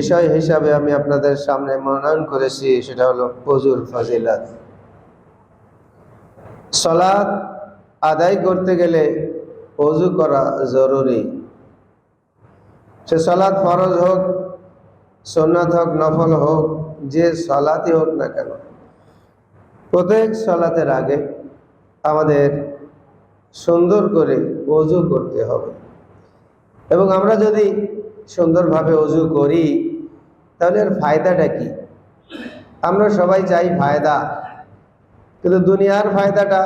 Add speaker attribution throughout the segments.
Speaker 1: বিষয় হিসাবে আমি আপনাদের সামনে মনোনয়ন করেছি, সেটা হলো অজুর ফাজিলাত। সলাৎ আদায় করতে গেলে অজু করা জরুরি। সে সলাৎ ফরজ হোক সোনাত হোক, নফল হোক, যে সলাতই হোক না কেন, প্রত্যেক সলাতের আগে আমাদের সুন্দর করে অজু করতে হবে। এবং আমরা যদি সুন্দরভাবে অজু করি তাহলে এর ফায়দাটা কি? আমরা সবাই চাই ফায়দা। কিন্তু দুনিয়ার ফায়দাটা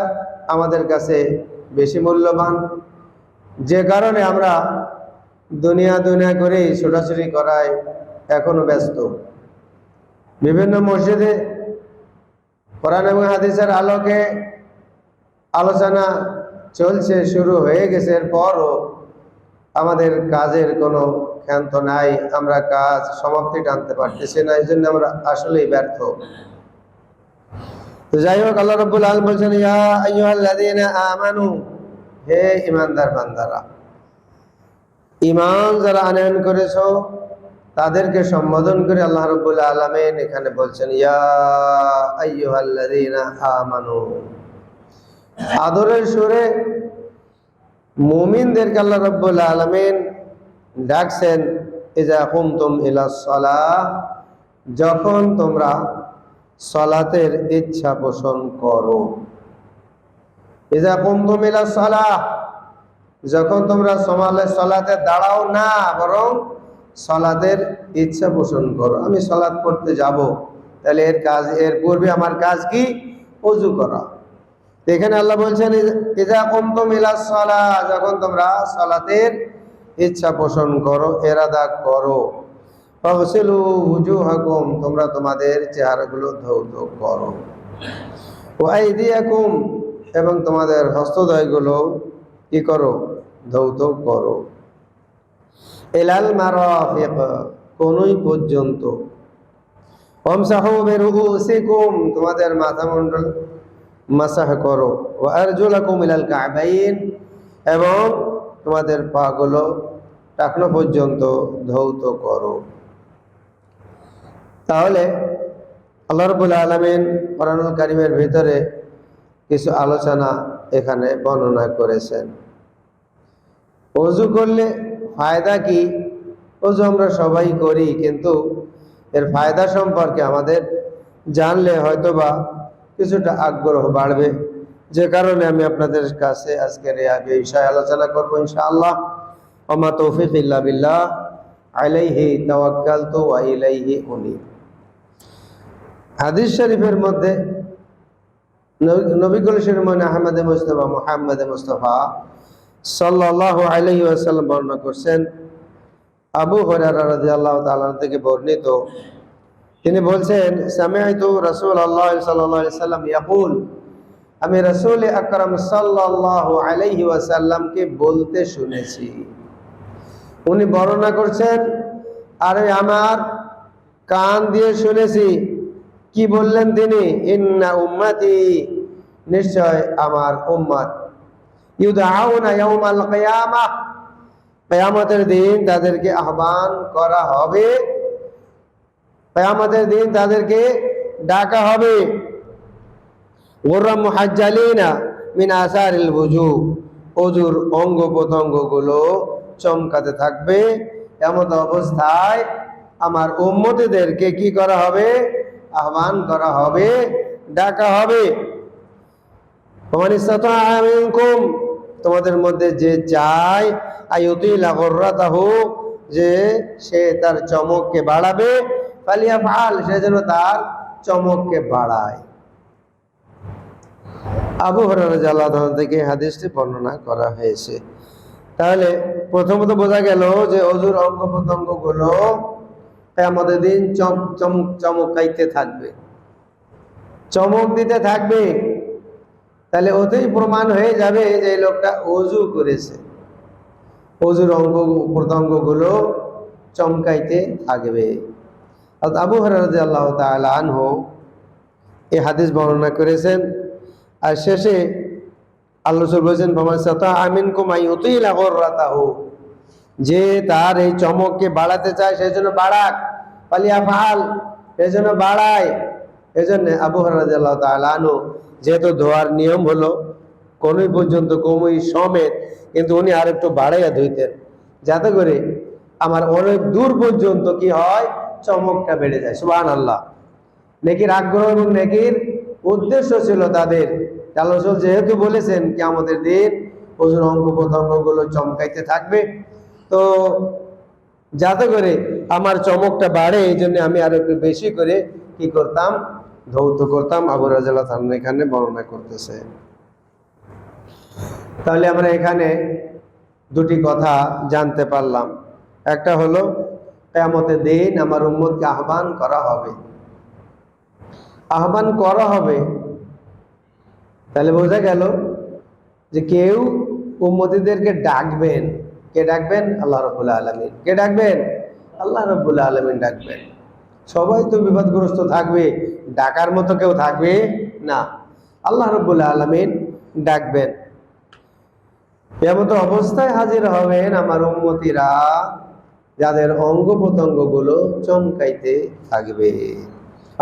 Speaker 1: আমাদের কাছে বেশি মূল্যবান। যে কারণে আমরা দুনিয়া দুনিয়া করেই ছোটাছুটি করায় এখনও ব্যস্ত। বিভিন্ন মসজিদে কোরআন এবং হাদিসের আলোকে আলোচনা চলছে, শুরু হয়ে গেছে। এরপরও আমাদের কাজের কোনো ক্ষান্ত নাই, আমরা কাজ সমাপ্তি টানতে পারতেছি না, এই জন্য আমরা আসলেই ব্যর্থ। যাই হোক, আল্লাহ রব্বুল আলম বলছেন আমানু হে ইমানদার বান্দারা ইমান যারা আনয়ন করেছ, তাদেরকে সম্বোধন করে আল্লাহ রব্বুল আলমেন এখানে বলছেন আমানু আদরের সুরে মুমিনদেরকে আল্লাহ রব্বুল আলমিন ডাকছেন, ইজা কুমতুম ইলা সলাহ? যখন তোমরা সলাতের ইচ্ছা পোষণ করো। ইজা কুমতুম ইলা সলাহ? যখন তোমরা সমালে সলাতে দাঁড়াও না, বরং সলাতের ইচ্ছা পোষণ করো। আমি সলাদ পড়তে যাব, তাহলে এর কাজ, এর পূর্বে আমার কাজ কি? অজু করা। এখানে আল্লাহ বলছেন, ইজা কুমতুম ইলা সলা যখন তোমরা সলাতের ইচ্ছা পোষণ করো, এরাদা করো। ফাগসিলু উজুহাকুম, তোমরা তোমাদের চেহারাগুলো ধৌত করো। ও আইদিয়াকুম, এবং তোমাদের হস্তদয়গুলো কি করো? ধৌত করো। এলাল মারাফিক, কোনই পর্যন্ত। ওমসাহু বিরুসিকুম তোমাদের মাথা মণ্ডল মাসাহ করো। ও আরজুলাকুম ইলাল কাবাইন, এবং তোমাদের পাগুলো টাকনো পর্যন্ত ধৌত করো। তাহলে আল্লাহ রবুল আলমিন কোরআনুল কারিমের ভিতরে কিছু আলোচনা এখানে বর্ণনা করেছেন। অজু করলে ফায়দা কি? অজু আমরা সবাই করি, কিন্তু এর ফায়দা সম্পর্কে আমাদের জানলে হয়তোবা কিছুটা আগ্রহ বাড়বে। যে কারণে আমি আপনাদের কাছে আজকের এই বিষয়ে আলোচনা করব, ইনশাআল্লাহ। ওমা তৌফিক ইল্লা বিল্লাহ। আলাইহি তাওয়াক্কালতু ওয়া উনি হাদিস শরীফের মধ্যে নবীকুল শিরমান আহমদ মুস্তফা, মুহাম্মদ মুস্তফা সাল্লাল্লাহু আলাইহি ওয়াসাল্লাম বর্ণনা করছেন। আবু হুরায়রা রাদিয়াল্লাহু তাআলা থেকে বর্ণিত। তিনি বলছেন, সামিআতু রাসূলুল্লাহ সাল্লাল্লাহু আলাইহি সাল্লাম ইয়াকুল আমি রাসূল আকরাম আলাইহি ওয়াসাল্লামকে বলতে শুনেছি। উনি বর্ণনা করছেন, আরে আমার কান দিয়ে শুনেছি। কি বললেন তিনি? ইন্না উম্মতি, নিশ্চয় আমার কিয়ামাহ কিয়ামতের দিন তাদেরকে আহ্বান করা হবে। কিয়ামতের দিন তাদেরকে ডাকা হবে। গোর্রাম মুহাজ্জালিনা মিন আসারিল বুজু অজুর অঙ্গ প্রত্যঙ্গগুলো চমকাতে থাকবে। এমত অবস্থায় আমার উম্মতিদেরকে কি করা হবে? আহ্বান করা হবে, ডাকা হবে। তোমাদের মধ্যে যে চায় আয়ুতিল আগররাতাহু যে সে তার চমককে বাড়াবে ফালিয়া ফাল সে যেন তার চমককে বাড়ায়। আবু হরার থেকে হাদিসটি বর্ণনা করা হয়েছে। তাহলে প্রথমত বোঝা গেল যে অজুর অঙ্গ প্রত্যঙ্গগুলো আমাদের দিন চম, চমক, চমকাইতে থাকবে। চমক দিতে থাকবে। তাহলে ওতেই প্রমাণ হয়ে যাবে যে এই লোকটা অজু করেছে। অজুর অঙ্গ প্রত্যঙ্গগুলো চমকাইতে থাকবে। আবু হরাজ আল্লাহ তাআলা আনহু এই হাদিস বর্ণনা করেছেন আর শেষে আল্লাহ বলছেন আমিন কুমাই উতিল আগর রাতাহু যে তার এই চমককে বাড়াতে চায়, সেই জন্য বাড়াক। পালিয়া ফাল জন্য বাড়ায়। এজন্য আবু হরাজাল্লাহ তালানু যেহেতু ধোয়ার নিয়ম হলো, কোনোই পর্যন্ত কমই সমেত, কিন্তু উনি আর একটু বাড়াইয়া ধুইতেন। যাতে করে আমার অনেক দূর পর্যন্ত কি হয়, চমকটা বেড়ে যায়। সুবাহ আল্লাহ নেকির আগ্রহ এবং নেকির উদ্দেশ্য ছিল তাদের। আল্লাহ যেহেতু বলেছেন কি আমাদের দিন ওজন অঙ্গ প্রত্যঙ্গগুলো চমকাইতে থাকবে। তো যাতে করে আমার চমকটা বাড়ে, এই জন্য আমি আরও একটু বেশি করে কি করতাম, ধৌত করতাম। আবু রাজাল্লাহ থান এখানে বর্ণনা করতেছে। তাহলে আমরা এখানে দুটি কথা জানতে পারলাম। একটা হলো, কেয়ামতের দিন আমার উম্মতকে আহ্বান করা হবে। আহ্বান করা হবে। তাহলে বোঝা গেল যে কেউ উম্মতিদেরকে ডাকবেন। কে ডাকবেন? আল্লাহ রবুল্লা আলমিন। কে ডাকবেন? আল্লাহ রবুল্লা আলমিন ডাকবেন। সবাই তো বিপদগ্রস্ত থাকবে, ডাকার মতো কেউ থাকবে না। আল্লাহ রবুল্লা আলমিন ডাকবেন। এমত অবস্থায় হাজির হবেন আমার উম্মতিরা, যাদের অঙ্গ প্রত্যঙ্গগুলো চমকাইতে থাকবে।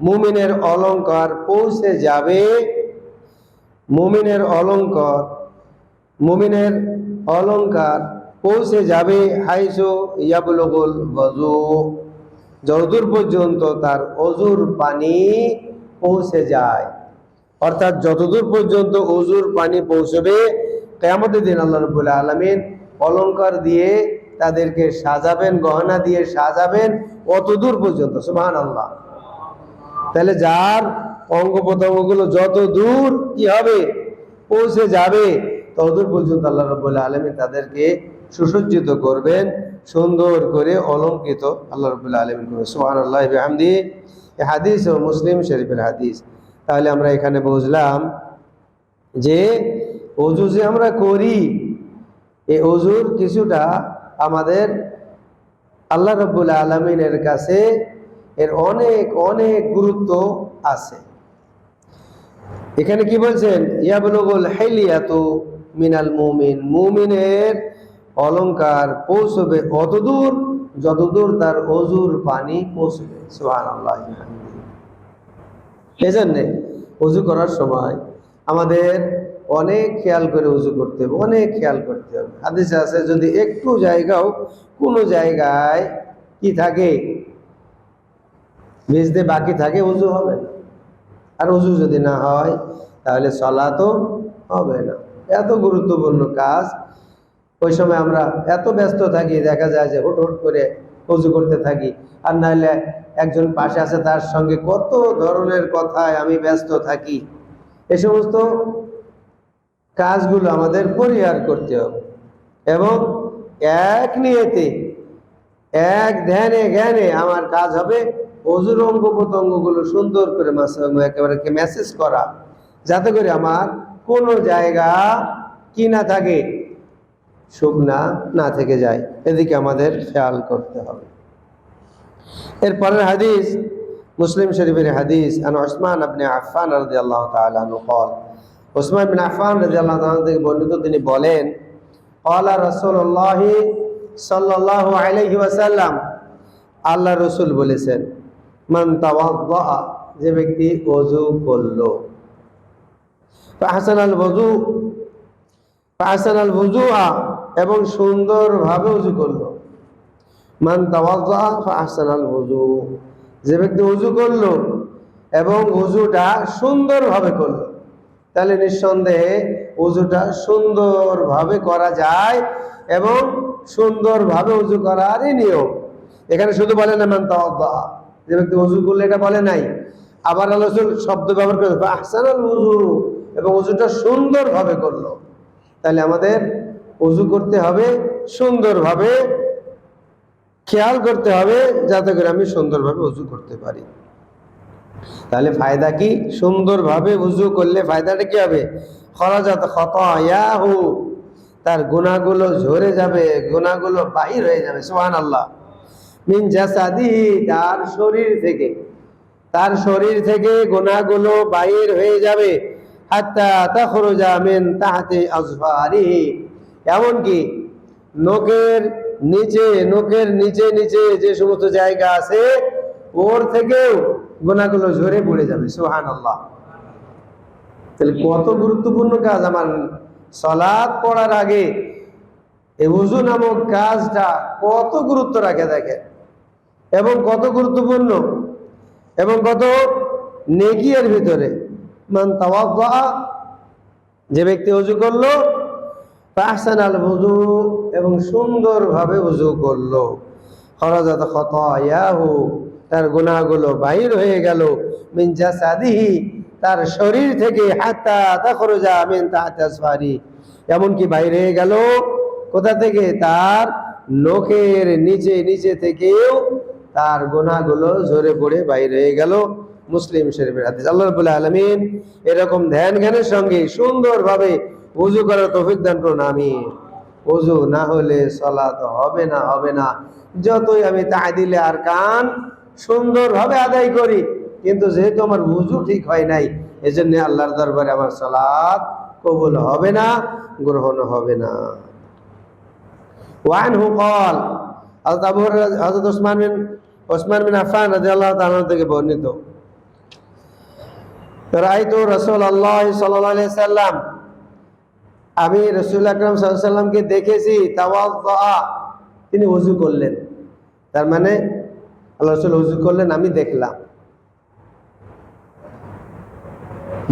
Speaker 1: মুমিনের অলংকার পৌঁছে যাবে। মুমিনের অলংকার মুমিনের অলংকার পৌঁছে যাবে। হাইসো ইয়াবলুগুল বজু যতদূর পর্যন্ত তার অজুর পানি পৌঁছে যায়। অর্থাৎ যতদূর পর্যন্ত অজুর পানি পৌঁছবে, কেয়ামতের দিন আল্লাহ রবুল্লাহ আলমিন অলংকার দিয়ে তাদেরকে সাজাবেন, গহনা দিয়ে সাজাবেন, অতদূর পর্যন্ত। সুবাহান আল্লাহ তাহলে যার অঙ্গ প্রত্যঙ্গগুলো যত দূর কি হবে, পৌঁছে যাবে, ততদূর পর্যন্ত আল্লাহ রবুল্লাহ আলমী তাদেরকে সুসজ্জিত করবেন, সুন্দর করে অলঙ্কৃত আল্লাহ রবুল্লাহ আলমিন করবেন। সোহান আল্লাহ হামদি হাদিস ও মুসলিম শরীফের হাদিস। তাহলে আমরা এখানে বুঝলাম যে অজু যে আমরা করি এই অজুর কিছুটা আমাদের আল্লাহ রব্বুল আলমিনের কাছে এর অনেক অনেক গুরুত্ব আছে। এখানে কি বলছেন? ইয়াবলুগুল হাইলিয়াতু মিনাল মুমিন। মুমিনের অলংকার পৌঁছবে অতদূর, যতদূর তার অজুর পানি পৌঁছবে। সুবহানাল্লাহ এজন্যে অজু করার সময় আমাদের অনেক খেয়াল করে উজু করতে হবে, অনেক খেয়াল করতে হবে। হাদিসে আছে, যদি একটু জায়গাও কোনো জায়গায় কি থাকে ভিজতে বাকি থাকে উজু হবে না। আর উজু যদি না হয়, তাহলে চলা তো হবে না। এত গুরুত্বপূর্ণ কাজ। ওই সময় আমরা এত ব্যস্ত থাকি, দেখা যায় যে হুট হুট করে উজু করতে থাকি। আর নাহলে একজন পাশে আছে, তার সঙ্গে কত ধরনের কথায় আমি ব্যস্ত থাকি। এ সমস্ত কাজগুলো আমাদের পরিহার করতে হবে। এবং এক নিয়েতে, এক ধ্যানে জ্ঞানে আমার কাজ হবে অজুর অঙ্গ প্রত্যঙ্গগুলো সুন্দর করে একেবারে মেসেজ করা, যাতে করে আমার কোনো জায়গা কি না থাকে শুকনা না থেকে যায়। এদিকে আমাদের খেয়াল করতে হবে। এরপরের হাদিস, মুসলিম শরীফের হাদিস, আন ওসমান আপনি আফান রাজি আল্লাহ তাল ওসমান বিন আফান রাজি আল্লাহ থেকে বর্ণিত তিনি বলেন আল্লাহ রসুল্লাহ সাল্লাহ আলহি ওয়াসাল্লাম আল্লাহ রসুল বলেছেন মান তাওয়াদ্দা, যে ব্যক্তি ওযু করল। ফাহসান আল ওযু ফাহসান আল এবং সুন্দরভাবে ওযু করল। মান তাওয়াজ্জা ফাহসান যে ব্যক্তি ওযু করল এবং ওযুটা সুন্দরভাবে করল, তাহলে নিঃসন্দেহে ওযুটা সুন্দরভাবে করা যায় এবং সুন্দরভাবে উজু করারই নিয়ম। এখানে শুধু বলে না মান তাওয়াজ্জা যে ব্যক্তি ওযু করলে এটা বলে নাই। আবার আলোচন শব্দ ব্যবহার করে আহসান আল ওযু এবং ওযুটা সুন্দরভাবে করল। তাহলে আমাদের ওযু করতে হবে সুন্দরভাবে, খেয়াল করতে হবে যাতে করে আমি সুন্দরভাবে উজু করতে পারি। তাহলে ফায়দা কি? সুন্দরভাবে উজু করলে ফায়দাটা কি হবে? খরাজাত খতায়াহু, তার গুণাগুলো ঝরে যাবে, গুণাগুলো বাহির হয়ে যাবে সুহান আল্লাহ তার শরীর থেকে। তার শরীর থেকে গোনাগুলো বাইর হয়ে যাবে। হাত্তা তাখরুজা মিন তাহতি আজফারিহি এমনকি নখের নিচে নখের নিচে নিচে যে সমস্ত জায়গা আছে, ওর থেকেও গোনাগুলো ঝরে পড়ে যাবে। সোহান আল্লাহ তাহলে কত গুরুত্বপূর্ণ কাজ আমার সলাদ পড়ার আগে। এই উজু নামক কাজটা কত গুরুত্ব রাখে দেখে এবং কত গুরুত্বপূর্ণ এবং কত নেকিয়ের ভিতরে? মান তাওয়াজ্জা যে ব্যক্তি উজু করল তাহসান আল বুজু এবং সুন্দরভাবে উজু করল। খরজাত খতায়াহু, তার গুণাগুলো বাহির হয়ে গেল। মিন জাসাদিহি, তার শরীর থেকে হাতা হাত্তা তাখরুজা মিন তাহতি আসফারি। এমনকি বাইরে হয়ে গেল, কোথা থেকে? তার নখের নিচে নিচে থেকেও তার গোনাগুলো ঝরে পড়ে বাইরে হয়ে গেল মুসলিম শরীফের হাদিস। আল্লাহ রাব্বুল আলামিন এরকম ধ্যান জ্ঞানের সঙ্গে সুন্দরভাবে উজু করার তফিক দান করুন আমি উজু না হলে সালাত হবে না হবে না। যতই আমি তাইদিলে আর কান সুন্দরভাবে আদায় করি, কিন্তু যেহেতু আমার উজু ঠিক হয় নাই, এজন্য আল্লাহর দরবারে আমার সলাদ কবুল হবে না, গ্রহণ হবে না। ওয়ান হু কল হজরত আবু হজরত ওসমান ওসমান বিন আফফান রাদিয়াল্লাহু তাআলা থেকে বর্ণিত। রাসূলুল্লাহ সাল্লাল্লাহু আলাইহি সাল্লাম, আমি রসুল আকরাম সাল্লামকে দেখেছি তিনি ওযু করলেন। তার মানে আল্লাহ রসুল ওযু করলেন, আমি দেখলাম।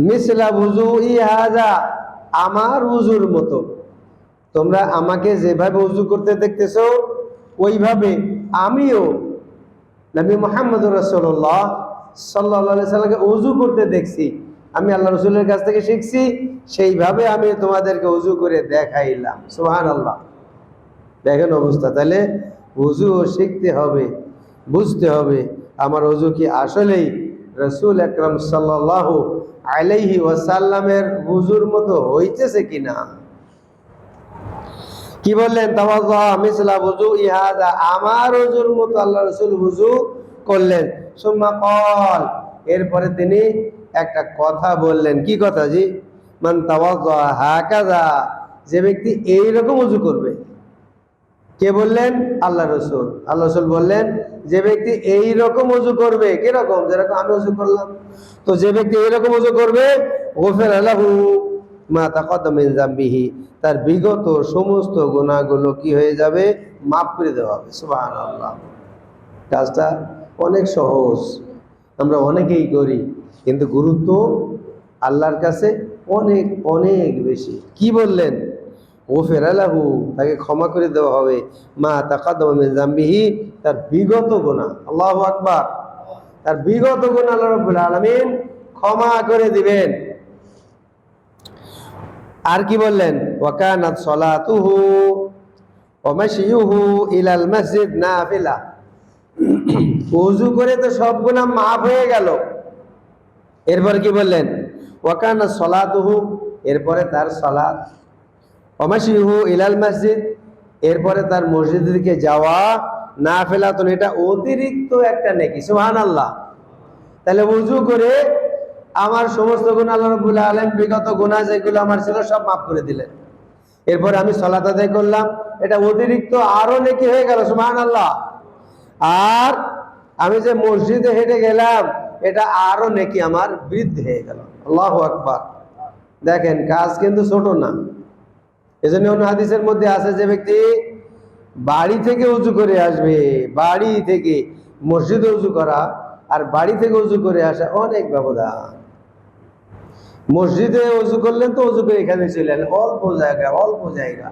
Speaker 1: মিসলা বুজু ইহাজা আমার উজুর মতো। তোমরা আমাকে যেভাবে উজু করতে দেখতেছো, ওইভাবে আমিও নবী মোহাম্মদ রসল্লাহ সাল্লাহ সাল্লামকে উজু করতে দেখছি। আমি আল্লাহ রসুলের কাছ থেকে শিখছি, সেইভাবে আমি তোমাদেরকে উজু করে দেখাইলাম। সুহান আল্লাহ দেখেন অবস্থা, তাহলে উজুও শিখতে হবে, বুঝতে হবে আমার উজু কি আসলেই রসুল আকরম সাল্লাহ আলাইহি ওয়াসাল্লামের উজুর মতো হইতেছে কিনা। কি বললেন? আমার উজুর মতো আল্লাহ রসুল বুজু করলেন। সুম্মা কল এরপরে তিনি একটা কথা বললেন। কি কথা জি? মান হাকাজা যে ব্যক্তি এই রকম উজু করবে, কে বললেন? আল্লাহ রসুল। আল্লাহ রসুল বললেন, যে ব্যক্তি এই রকম উজু করবে, কীরকম? যেরকম আমি উজু করলাম। তো যে ব্যক্তি এইরকম উজু করবে ওফের আল্লাহু মা তাকদ্দমিন জাম্বিহি তার বিগত সমস্ত গুণাগুলো কি হয়ে যাবে? মাফ করে দেওয়া হবে। সুবাহান আল্লাহ কাজটা অনেক সহজ। আমরা অনেকেই করি, কিন্তু গুরুত্ব আল্লাহর কাছে অনেক অনেক বেশি। কি বললেন? ও ফেরালাহু তাকে ক্ষমা করে দেওয়া হবে। মা তাকাদ্দমিন জাম্বিহি তার বিগত গুণা আল্লাহ আকবার। তার বিগত গুণা আল্লাহ রব্বুল আলমিন ক্ষমা করে দিবেন। আর কি বললেন? ওয়াকানাত সলাতুহু ওমাশিয়ুহু ইলাল মসজিদ নাফিলা। ওযু করে তো সব গুনাহ মাফ হয়ে গেল। এরপর কি বললেন? ওয়াকানাত সলাতুহু, এরপরে তার সালাত। ওমাশিয়ুহু ইলাল মসজিদ, এরপরে তার মসজিদের দিকে যাওয়া নাফিলাতুন। এটা অতিরিক্ত একটা নেকি, সুবহানাল্লাহ। তাহলে উযু করে আমার সমস্ত গুণ আল্লাহ রবুল আলম বিগত গুণা যেগুলো আমার ছিল সব মাফ করে দিলেন। এরপর আমি সলাত আদায় করলাম। এটা অতিরিক্ত আরও নেকি হয়ে গেল সুমান আল্লাহ আর আমি যে মসজিদে হেঁটে গেলাম, এটা আরও নেকি আমার বৃদ্ধি হয়ে গেল। আল্লাহ আকবার। দেখেন, কাজ কিন্তু ছোট না। এজন্য অন্য হাদিসের মধ্যে আছে যে ব্যক্তি বাড়ি থেকে উঁচু করে আসবে, বাড়ি থেকে মসজিদে উঁচু করা আর বাড়ি থেকে উঁচু করে আসা অনেক ব্যবধান। মসজিদে উজু করলেন তো উজু করে এখানে চলে অল্প জায়গা অল্প জায়গা।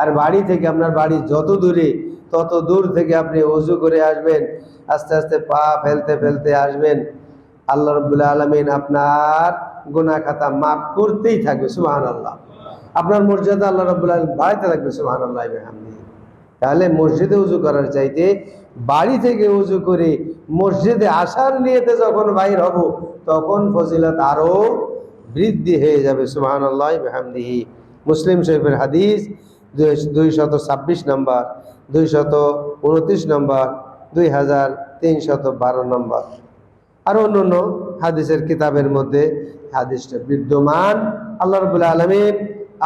Speaker 1: আর বাড়ি থেকে আপনার বাড়ি যত দূরে, তত দূর থেকে আপনি উজু করে আসবেন। আস্তে আস্তে পা ফেলতে ফেলতে আসবেন। আল্লাহ রবুল্লা আলমিন আপনার গুনা খাতা মাফ করতেই থাকবে সুবাহান আল্লাহ আপনার মর্যাদা আল্লাহ রবুল্লা আলম বাড়াইতে থাকবে সুবাহান আল্লাহ তাহলে মসজিদে উজু করার চাইতে, বাড়ি থেকে উজু করে মসজিদে আসার নিয়েতে যখন বাইর হব, তখন ফজিলত আরও বৃদ্ধি হয়ে যাবে সুবাহান আল্লাহ মেহামদিহি মুসলিম শরীফের হাদিস দুই শত ছাব্বিশ নম্বর দুই শত উনত্রিশ নম্বর দুই হাজার তিনশত বারো নম্বর। আর অন্য অন্য হাদিসের কিতাবের মধ্যে হাদিসটা বিদ্যমান। আল্লাহ রবুল্লা আলমিন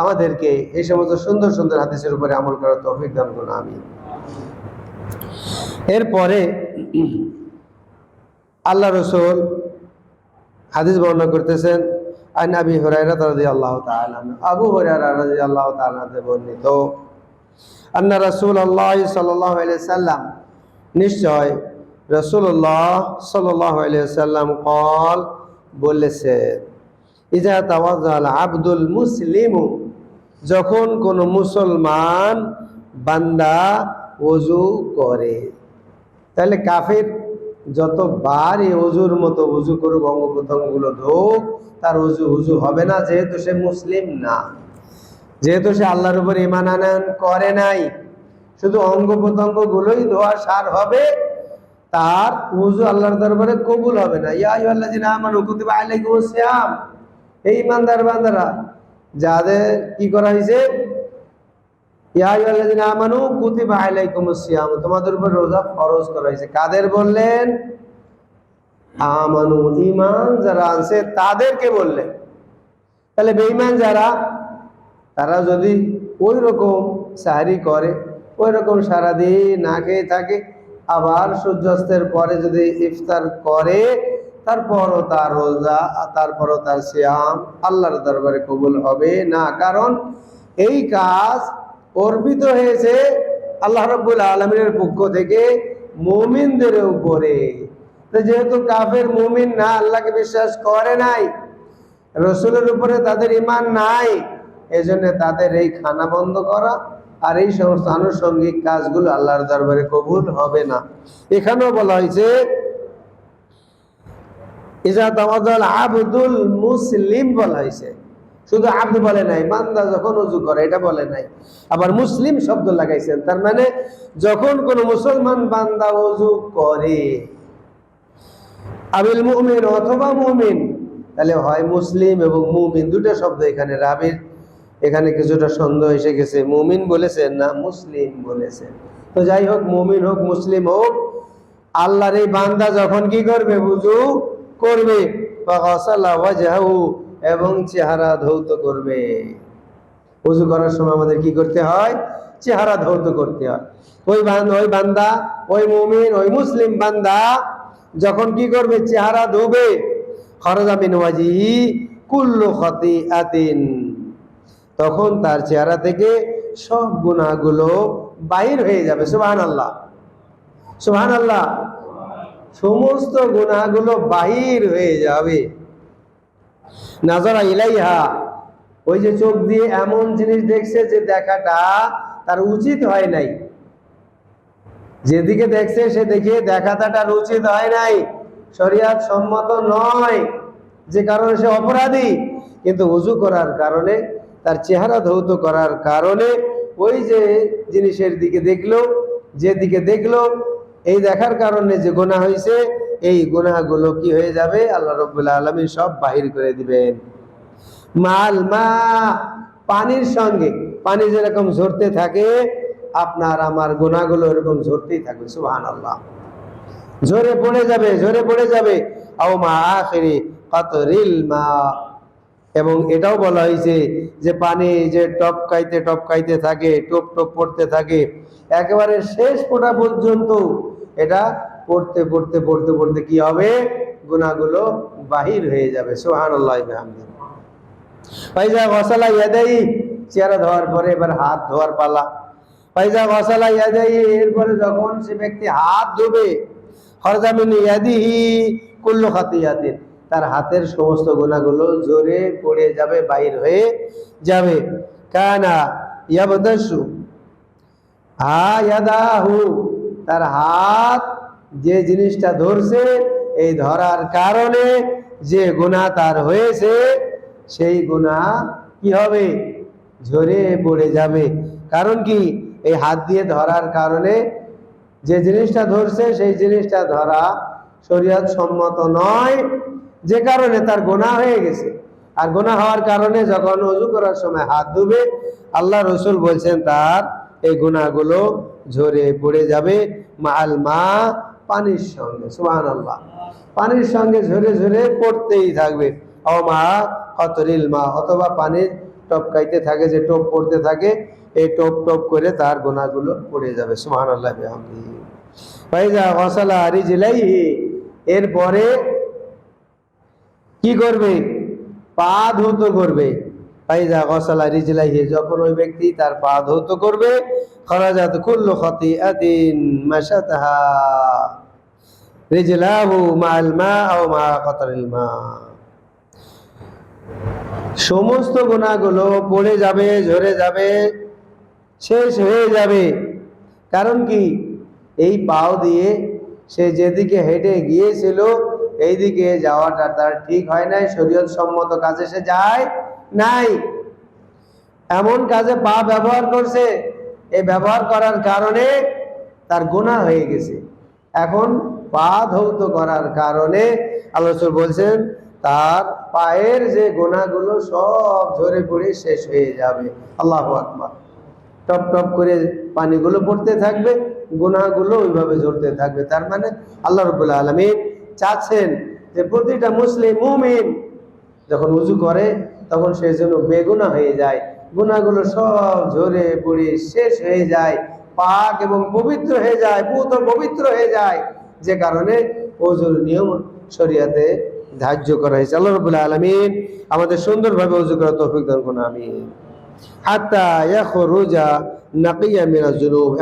Speaker 1: আমাদেরকে এই সমস্ত সুন্দর সুন্দর হাদিসের উপরে আমল করার তৌফিক দান করুন আমি এরপরে আল্লাহ রসুল হাদিস বর্ণনা করতেছেন আইন আবি হরাইরা রাজি আল্লাহ আবু হরাইরা রাজি আল্লাহ তালাতে বর্ণিত, আন্না রসুল আল্লাহ সাল্লাহ সাল্লাম নিশ্চয় রসুল্লাহ সাল্লাহ সাল্লাম কল বলেছে ইজা তাওয়াজাল আব্দুল মুসলিম যখন কোন মুসলমান বান্দা ওজু করে। তাহলে কাফের যতবার এই অজুর মতো উজু করুক অঙ্গ প্রত্যঙ্গগুলো ধোক, তার উজু উজু হবে না, যেহেতু সে মুসলিম না। যেহেতু সে আল্লাহর উপর ইমান আনয়ন করে নাই, শুধু অঙ্গ প্রত্যঙ্গ গুলোই ধোয়া সার হবে, তার উজু আল্লাহর দরবারে কবুল হবে না। ইয়া আইয়ুহাল্লাযিনা আমানু কুতিবা আলাইকুমুস সিয়াম। এই ইমানদার বান্দারা, যাদের কি করা হয়েছে? আমানু কুতিবা আলাইকুমুস সিয়াম, তোমাদের উপর রোজা ফরজ করা হয়েছে। কাদের বললেন? আমানু ঈমান যারা আনছে তাদেরকে বললেন। তাহলে বেঈমান যারা, তারা যদি ওই রকম সাহারি করে ওই রকম সারাদিন না খেয়ে থাকে, আবার সূর্যাস্তের পরে যদি ইফতার করে, তারপরও তার রোজা, তারপরও তার শ্যাম আল্লাহর দরবারে কবুল হবে না। কারণ এই কাজ অর্পিত হয়েছে আল্লাহ রব্বুল আলমিনের পক্ষ থেকে মুমিনদের উপরে। যেহেতু কাফের মুমিন না, আল্লাহকে বিশ্বাস করে নাই, রসুলের উপরে তাদের ইমান নাই, এজন্য তাদের এই খানা বন্ধ করা আর এই সমস্ত আনুষঙ্গিক কাজগুলো আল্লাহর দরবারে কবুল হবে না। এখানেও বলা হয়েছে, ইজা তাওয়াজ্জাল আবদুল মুসলিম বলা হয়েছে। শুধু আব্দ বলে নাই, বান্দা যখন উজু করে, এটা বলে নাই। আবার মুসলিম শব্দ লাগাইছেন, তার মানে যখন কোন মুসলমান বান্দা উজু করে আবিল মুমিন অথবা মুমিন, তাহলে হয় মুসলিম এবং মুমিন, দুটো শব্দ এখানে। রাবির এখানে কিছুটা সন্দেহ এসে গেছে। মুমিন বলেছেন না মুসলিম বলেছেন তো যাই হোক, মুমিন হোক, মুসলিম হোক, আল্লাহর এই বান্দা যখন কি করবে? বুঝু করবে। এবং চেহারা ধৌত করবে। উজু করার সময় আমাদের কি করতে হয়? চেহারা ধৌত করতে হয়। ওই ওই বান্দা, ওই মুমিন, ওই মুসলিম বান্দা যখন কি করবে? চেহারা ধোবে। কুল্লু খতিআতিন। তখন তার চেহারা থেকে সব গুণাগুলো বাহির হয়ে যাবে। সুবহান আল্লাহ সুবহান আল্লাহ সমস্ত গুণাগুলো বাহির হয়ে যাবে। নাজরা ইলাইহা। ওই যে চোখ দিয়ে এমন জিনিস দেখছে যে দেখাটা তার উচিত হয় নাই। যেদিকে দেখছে সে দেখে দেখাটা তার উচিত হয় নাই। শরিয়াত সম্মত নয় যে কারণে সে অপরাধী। কিন্তু উজু করার কারণে, তার চেহারা ধৌত করার কারণে ওই যে জিনিসের দিকে দেখল, যেদিকে দেখল, এই দেখার কারণে যে গোনা হয়েছে এই গুনাহগুলো কি হয়ে যাবে? আল্লাহ রব্বুল্লাহ আলমী সব বাহির করে দিবেন। মাল, মা, পানির সঙ্গে। পানি যেরকম ঝরতে থাকে, আপনার আমার গুণাগুলো এরকম ঝরতেই থাকবে সুহান আল্লাহ ঝরে পড়ে যাবে, ঝরে পড়ে যাবে। আও মা আখেরি কত রিল মা। এবং এটাও বলা হয়েছে যে পানি যে টপকাইতে টপকাইতে থাকে, টপ টপ পড়তে থাকে, একেবারে শেষ ফোটা পর্যন্ত এটা পড়তে পড়তে পড়তে পড়তে কি হবে? গুণাগুলো বাহির হয়ে যাবে। সোহান পাইজা গসালা ইয়াদাই, চেহারা ধোয়ার পরে এবার হাত ধোয়ার পালা। পাইজা গসালা ইয়াদাই, এরপরে যখন সে ব্যক্তি হাত ধোবে হরজামিন ইয়াদিহি কুল্লু খাতিয়াতিন, তার হাতের সমস্ত গুণাগুলো জোরে পড়ে যাবে বাইর হয়ে যাবে। কানা ইয়াবদাসু হা ইয়াদাহু তার হাত যে জিনিসটা ধরছে, এই ধরার কারণে যে গুণা তার হয়েছে, সেই গুণা কি হবে? ঝরে পড়ে যাবে। কারণ কি? এই হাত দিয়ে ধরার কারণে যে জিনিসটা ধরছে, সেই জিনিসটা ধরা শরীয়ত সম্মত নয়। যে কারণে তার গোনা হয়ে গেছে। আর গোনা হওয়ার কারণে যখন অজু করার সময় হাত ধুবে, আল্লাহ রসুল বলছেন, তার এই গুণাগুলো ঝরে পড়ে যাবে। মাল মা পানির সঙ্গে সুহান আল্লাহ পানির সঙ্গে ঝরে ঝরে পড়তেই থাকবে। ও মা মা, অথবা পানির টপকাইতে থাকে, যে টোপ পড়তে থাকে, এই টোপ টোপ করে তার গোনাগুলো পড়ে যাবে সুহান আল্লাহ ফাইজা গসালা আরি এরপরে কি করবে? পা ধৌত করবে। ফাইজা গসালা রিজলাইহি যখন ওই ব্যক্তি তার পা ধৌত করবে, খরাজাত কুল্লু খতিআতিন মাশাতাহা। রিজলাহু মাল মা আও মা কতরিল মা। সমস্ত গুণাগুলো পড়ে যাবে, ঝরে যাবে, শেষ হয়ে যাবে। কারণ কি? এই পাও দিয়ে সে যেদিকে হেঁটে গিয়েছিল এই দিকে যাওয়াটা তার ঠিক হয় নাই শরীয়ত সম্মত কাজে সে যায় নাই। এমন কাজে পা ব্যবহার করছে এই ব্যবহার করার কারণে তার গোনা হয়ে গেছে। এখন পা ধৌত করার কারণে আলোচক বলছেন, তার পায়ের যে গোনাগুলো সব ঝরে পড়ে শেষ হয়ে যাবে। আল্লাহ আকবার। টপ টপ করে পানিগুলো পড়তে থাকবে গুনাহগুলো ওইভাবে ঝরতে থাকবে। তার মানে আল্লাহ রবুল্লা আলমী চাচ্ছেন যে প্রতিটা মুসলিম মুমিন যখন উজু করে, তখন সে যেন বেগুনা হয়ে যায়। গুনাহগুলো সব ঝরে পড়ে শেষ হয়ে যায়, পাক এবং পবিত্র হয়ে যায়, পুত পবিত্র হয়ে যায়। যে কারণে ওজুর নিয়ম শরিয়াতে ধার্য করা হয়েছে। আল্লাহ রবুল্লা আলমিন আমাদের সুন্দরভাবে উজু করা তৌফিক দান করুন, আমিন। হাত্তা ইয়াখরুজা নাকিয়া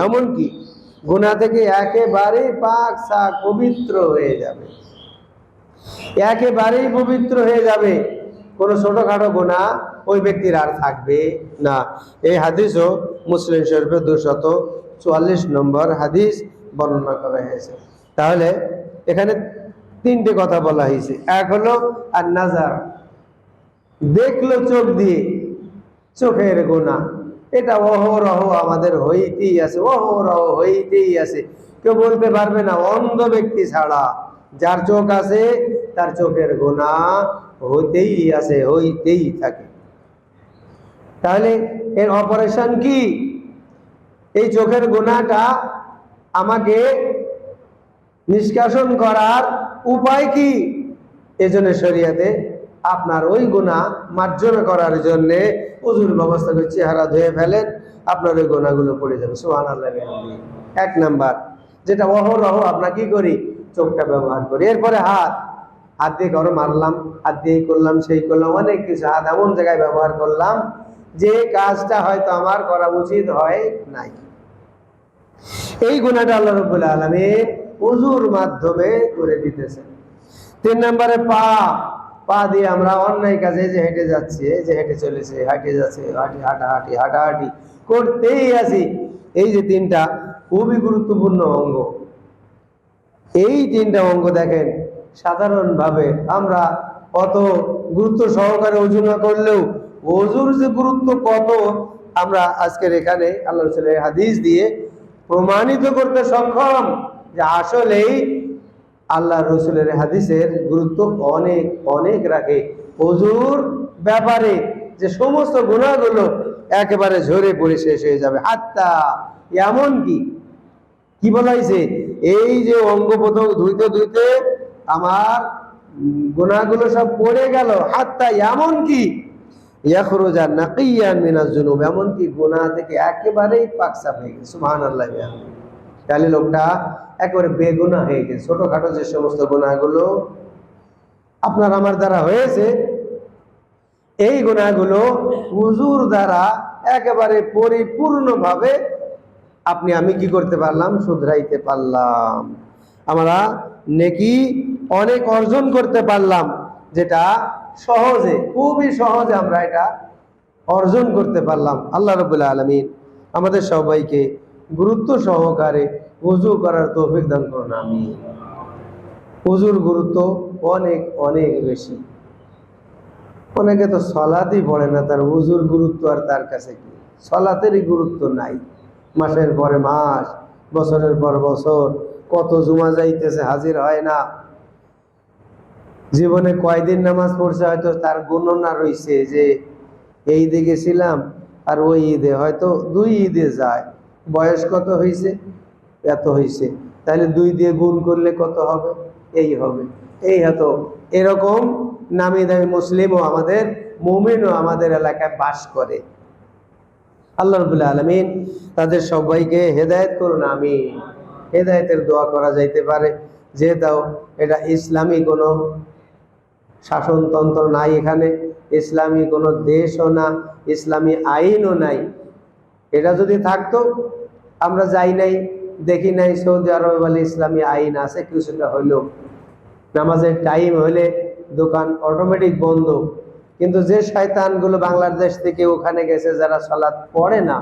Speaker 1: এমনকি গুনাহ থেকে একেবারেই পাক সাক পবিত্র হয়ে যাবে। একেবারেই পবিত্র হয়ে যাবে। কোনো ছোটখাটো গুনাহ ওই ব্যক্তির আর থাকবে না। এই হাদিসও মুসলিম শরীফের দুশত চুয়াল্লিশ নম্বর হাদিস বর্ণনা করা হয়েছে। তাহলে এখানে তিনটে কথা বলা হয়েছে। এক হলো আর নাজার দেখল চোখ দিয়ে, চোখের গোনা এটা অহরহ আমাদের হইতেই আছে, অহরহ হইতেই আছে। কেউ বলতে পারবে না, অন্ধ ব্যক্তি ছাড়া যার চোখ আছে, তার চোখের গোনা হইতেই আছে, হইতেই থাকে। তাহলে এর অপারেশন কি? এই চোখের গোনাটা আমাকে নিষ্কাশন করার উপায় কি? এজন্য শরিয়াতে আপনার ওই গুণা মার্জনা করার জন্যে উজুর ব্যবস্থা করে চেহারা ধুয়ে ফেলেন, আপনার ওই গোনাগুলো পড়ে যাবে। সোহান আল্লাহ এক নাম্বার, যেটা অহরহ, আমরা কি করি? চোখটা ব্যবহার করি। এরপরে হাত। হাত দিয়ে করো মারলাম, হাত দিয়ে করলাম, সেই করলাম, অনেক কিছু। হাত এমন জায়গায় ব্যবহার করলাম, যে কাজটা হয়তো আমার করা উচিত হয় নাই। এই গুণাটা আল্লাহ রবুল্লা আলমী উজুর মাধ্যমে করে দিতেছেন তিন নম্বরে পা পা দিয়ে আমরা অন্যায় কাজে যে হেঁটে যাচ্ছি, এই যে হেঁটে চলেছে, হাঁটে যাচ্ছে, হাঁটি হাঁটাহাঁটি হাঁটাহাঁটি করতেই আছি। এই যে তিনটা খুবই গুরুত্বপূর্ণ অঙ্গ। এই তিনটা অঙ্গ দেখেন, সাধারণভাবে আমরা কত গুরুত্ব সহকারে অজু না করলেও অজুর যে গুরুত্ব কত, আমরা আজকের এখানে আল্লাহ হাদিস দিয়ে প্রমাণিত করতে সক্ষম। যে আসলেই আল্লাহ রসুলের হাদিসের গুরুত্ব অনেক অনেক রাখে। অজুর ব্যাপারে যে সমস্ত গুণাগুলো একেবারে ঝরে পড়ে শেষ হয়ে যাবে। হাত্তা, এমন কি? কি বলা হয়েছে? এই যে অঙ্গ প্রথম ধুইতে ধুইতে আমার গুণাগুলো সব পড়ে গেল। হাত্তা, এমন কি? ইয়াখরুজা নাকিয়ান মিনাজ জুনুব এমন কি? গুনাহ থেকে একেবারেই পাকসাপ হয়ে গেছে। সুবহানাল্লাহ বিহামদিহি তাহলে লোকটা একেবারে বেগুনা হয়ে গেছে। ছোটখাটো যে সমস্ত গুণাগুলো আপনার আমার দ্বারা হয়েছে, এই গুণাগুলো হুজুর দ্বারা একেবারে পরিপূর্ণভাবে আপনি আমি কি করতে পারলাম? শুধরাইতে পারলাম। আমরা নেকি অনেক অর্জন করতে পারলাম, যেটা সহজে, খুবই সহজে আমরা এটা অর্জন করতে পারলাম। আল্লাহ রবুল্লা আলমিন আমাদের সবাইকে গুরুত্ব সহকারে উজু করার তৌফিক দান করুন আমি উজুর গুরুত্ব অনেক অনেক বেশি। অনেকে তো সলাতেই পড়ে না, তার উজুর গুরুত্ব আর তার কাছে কি? সলাতেরই গুরুত্ব নাই। মাসের পরে মাস, বছরের পর বছর, কত জুমা যাইতেছে, হাজির হয় না। জীবনে কয়দিন নামাজ পড়ছে, হয়তো তার গণনা রইছে যে, এই ঈদে গেছিলাম আর ওই ঈদে, হয়তো দুই ঈদে যায়। বয়স কত হয়েছে এত হয়েছে তাহলে দুই দিয়ে গুণ করলে কত হবে? এই হবে। এই হতো। এরকম নামি দামি মুসলিমও আমাদের, মুমিনও আমাদের এলাকায় বাস করে। আল্লাহ রবুল্লা আলমিন তাদের সবাইকে হেদায়েত করুন আমি হেদায়েতের দোয়া করা যাইতে পারে। যে দাও এটা ইসলামী কোনো শাসনতন্ত্র নাই এখানে, ইসলামী কোনো দেশও না, ইসলামী আইনও নাই। এটা যদি থাকতো আমরা যাই নাই, দেখি নাই, সৌদি আরব বলে ইসলামী আইন আছে, কিছুটা হইলেও নামাজের টাইম হলে দোকান অটোমেটিক বন্ধ। কিন্তু যে শয়তানগুলো বাংলাদেশ থেকে ওখানে গেছে, যারা সালাদ পড়ে না,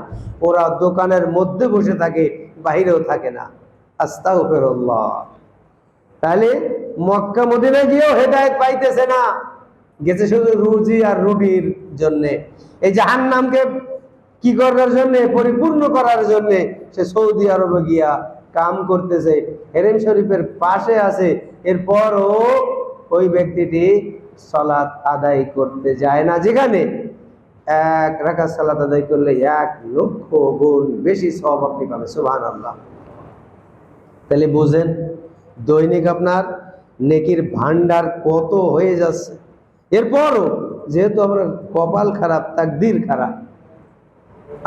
Speaker 1: ওরা দোকানের মধ্যে বসে থাকে, বাইরেও থাকে না। আস্তাগফিরুল্লাহ। তাহলে মক্কা মদিনা গিয়েও হেদায়েত পাইতেছে না। গেছে শুধু রুজি আর রুটির জন্যে। এই জাহান নামকে কি করার জন্যে? পরিপূর্ণ করার জন্য সে সৌদি আরবে গিয়া কাম করতেছে। হেরেম শরীফের পাশে আছে। এরপরও ওই ব্যক্তিটি সালাত আদায় করতে যায় না। যেখানে এক রাখা সালাত আদায় করলে এক লক্ষ গুণ বেশি সব আপনি পাবেন। সুবহান আল্লাহ তাহলে বুঝেন, দৈনিক আপনার নেকির ভান্ডার কত হয়ে যাচ্ছে। এরপরও যেহেতু আমরা কপাল খারাপ, তাকদির খারাপ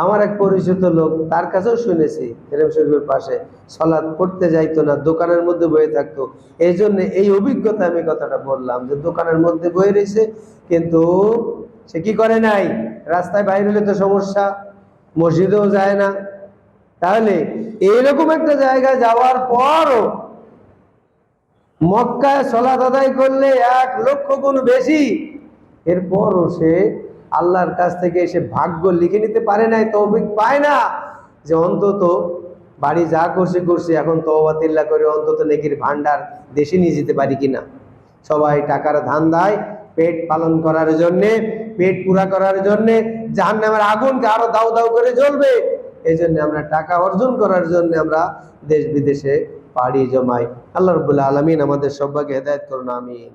Speaker 1: আমার এক পরিচিত লোক তার কাছেও শুনেছি, হেরেম শরীফের পাশে। সলাদ পড়তে যাইতো না, দোকানের মধ্যে বয়ে থাকতো। এই জন্য এই অভিজ্ঞতা আমি কথাটা বললাম যে, দোকানের মধ্যে বয়ে রয়েছে, কিন্তু সে কি করে নাই? রাস্তায় বাইরে হলে তো সমস্যা, মসজিদেও যায় না। তাহলে এইরকম একটা জায়গায় যাওয়ার পরও মক্কায় সলাদ আদায় করলে এক লক্ষ গুণ বেশি। এরপরও সে আল্লাহর কাছ থেকে এসে ভাগ্য লিখে নিতে পারে নাই, তৌফিক পায় না। যে অন্তত বাড়ি যা করছে করছে, এখন তওবাতিল্লা করে অন্তত নেকির ভান্ডার দেশে নিয়ে যেতে পারি কিনা। সবাই টাকার ধান দেয় পেট পালন করার জন্যে, পেট পুরা করার জন্যে জাহান নামের আগুনকে আরও দাউ দাউ করে জ্বলবে। এই জন্য আমরা টাকা অর্জন করার জন্য আমরা দেশ বিদেশে পাড়ি জমাই। আল্লাহ রবুল্লা আলমিন আমাদের সবাইকে হেদায়ত করুন, আমিন।